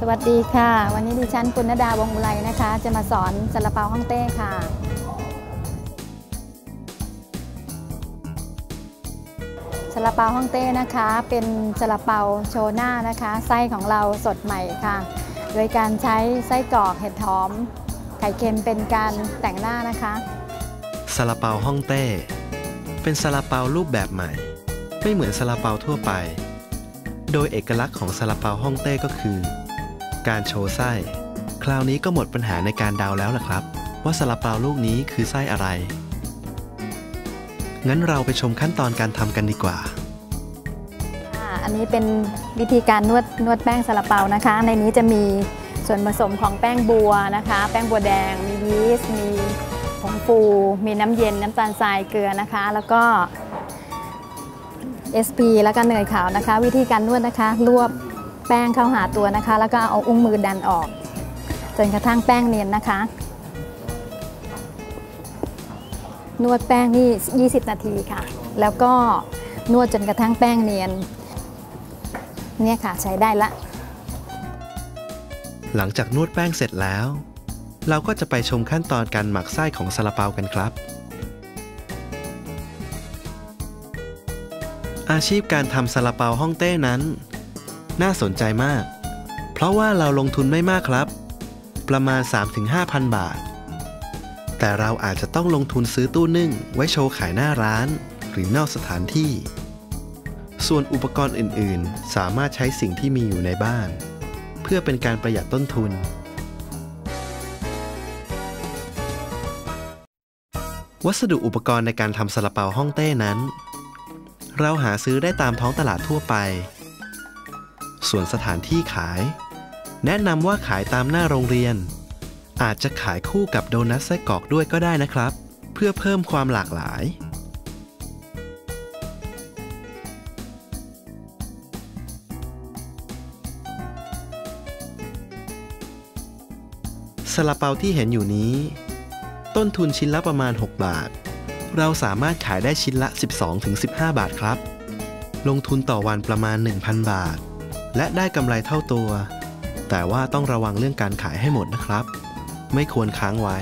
สวัสดีค่ะ วันนี้ดิฉันปุณณดาวงอุไรนะคะ จะมาสอนซาลาเปาฮ่องเต้ค่ะ ซาลาเปาฮ่องเต้นะคะ เป็นซาลาเปาโชหน้านะคะ ไส้ของเราสดใหม่ค่ะ โดยการใช้ไส้กรอกเห็ดหอม ไข่เค็มเป็นการแต่งหน้านะคะ ซาลาเปาฮ่องเต้ เป็นซาลาเปารูปแบบใหม่ ไม่เหมือนซาลาเปาทั่วไป โดยเอกลักษณ์ของซาลาเปาฮ่องเต้ก็คือ การโชว์ไส้ คราวนี้ก็หมดปัญหาในการเดาแล้วล่ะครับ ว่าซาลาเปาลูกนี้คือไส้อะไร งั้นเราไปชมขั้นตอนการทำกันดีกว่า อันนี้เป็นวิธีการนวดนวดแป้งซาลาเปานะคะ ในนี้จะมีส่วนผสมของแป้งบัวนะคะ แป้งบัวแดง มียีสต์ มีผงฟู มีน้ำเย็น น้ำตาลทราย เกลือนะคะ แล้วก็ SP แล้วก็เนยขาวนะคะ วิธีการนวดนะคะ รวบ แป้งเข้าหาตัวนะคะ แล้วก็เอาอุ้งมือดันออก จนกระทั่งแป้งเนียนนะคะ นวดแป้งนี่ 20 นาทีค่ะ แล้วก็นวดจนกระทั่งแป้งเนียน เนี่ยค่ะใช้ได้ละ หลังจากนวดแป้งเสร็จแล้ว เราก็จะไปชมขั้นตอนการหมักไส้ของซาลาเปากันครับอาชีพการทำซาลาเปาฮ่องเต้นั้น น่าสนใจมาก เพราะว่าเราลงทุนไม่มากครับ ประมาณ 3-5,000 บาท แต่เราอาจจะต้องลงทุนซื้อตู้นึ่ง ไว้โชว์ขายหน้าร้าน หรือนอกสถานที่ ส่วนอุปกรณ์อื่นๆ สามารถใช้สิ่งที่มีอยู่ในบ้าน เพื่อเป็นการประหยัดต้นทุน วัสดุอุปกรณ์ในการทำซาลาเปาฮ่องเต้นั้น เราหาซื้อได้ตามท้องตลาดทั่วไป ส่วนสถานที่ขาย แนะนำว่าขายตามหน้าโรงเรียน อาจจะขายคู่กับโดนัทไส้กรอกด้วยก็ได้นะครับ เพื่อเพิ่มความหลากหลาย ซาลาเปาที่เห็นอยู่นี้ ต้นทุนชิ้นละประมาณ 6 บาท เราสามารถขายได้ชิ้นละ 12-15 บาทครับลงทุนต่อวันประมาณ 1,000 บาท และได้กำไรเท่าตัว แต่ว่าต้องระวังเรื่องการขายให้หมดนะครับ ไม่ควรค้างไว้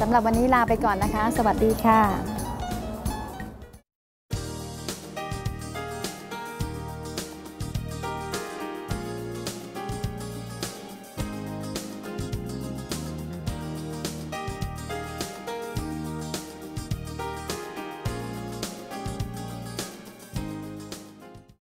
สำหรับวันนี้ลาไปก่อนนะคะ สวัสดีค่ะ